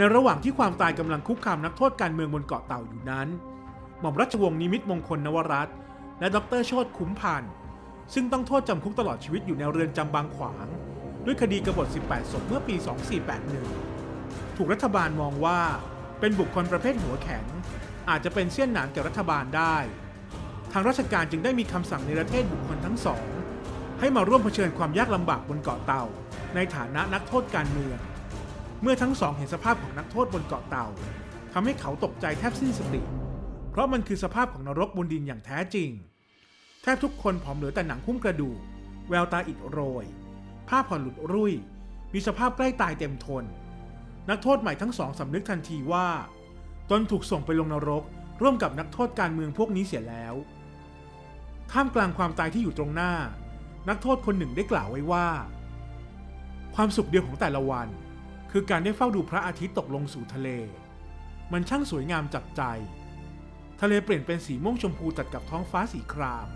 ในระหว่างที่ความตายกำลังคุกคามนักโทษการเมืองบนเกาะเต่าอยู่นั้น หม่อมราชวงศ์นิมิตมงคลนวรัตน์และดรโชตคุ้มพันธ์ซึ่งต้องโทษจำคุกตลอดชีวิตอยู่ในเรือนจำบางขวาง ด้วยคดีกบฏ 18 ศพเมื่อปี 2481 ถูกรัฐบาลมองว่าเป็นบุคคลประเภทหัวแข็ง อาจจะเป็นเสี้ยนหนามแก่รัฐบาลได้ ทางราชการจึงได้มีคำสั่งในประเทศบุคคลทั้งสอง ให้มาร่วมเผชิญความยากลำบากบนเกาะเต่า ในฐานะนักโทษการเมือง เมื่อทั้งสองเห็นสภาพของนักโทษบนเกาะเต่าทำให้เขาตกใจแทบสิ้นสติ เพราะมันคือสภาพของนรกบนดินอย่างแท้จริง แทบทุกคนผอมเหลือแต่หนังหุ้มกระดูก แววตาอิดโรย ผ้าผ่อนหลุดรุ่ย มีสภาพใกล้ตายเต็มทน นักโทษใหม่ทั้งสองสำนึกทันทีว่า ตนถูกส่งไปลงนรก ร่วมกับนักโทษการเมืองพวกนี้เสียแล้ว ท่ามกลางความตายที่อยู่ตรงหน้า นักโทษคนหนึ่งได้กล่าวไว้ว่า ความสุขเดียวของแต่ละวัน คือการได้เฝ้าดูพระอาทิตย์ตกลงสู่ทะเล มันช่างสวยงามจับใจ ทะเลเปลี่ยนเป็นสีม่วงชมพูตัดกับท้องฟ้าสีคราม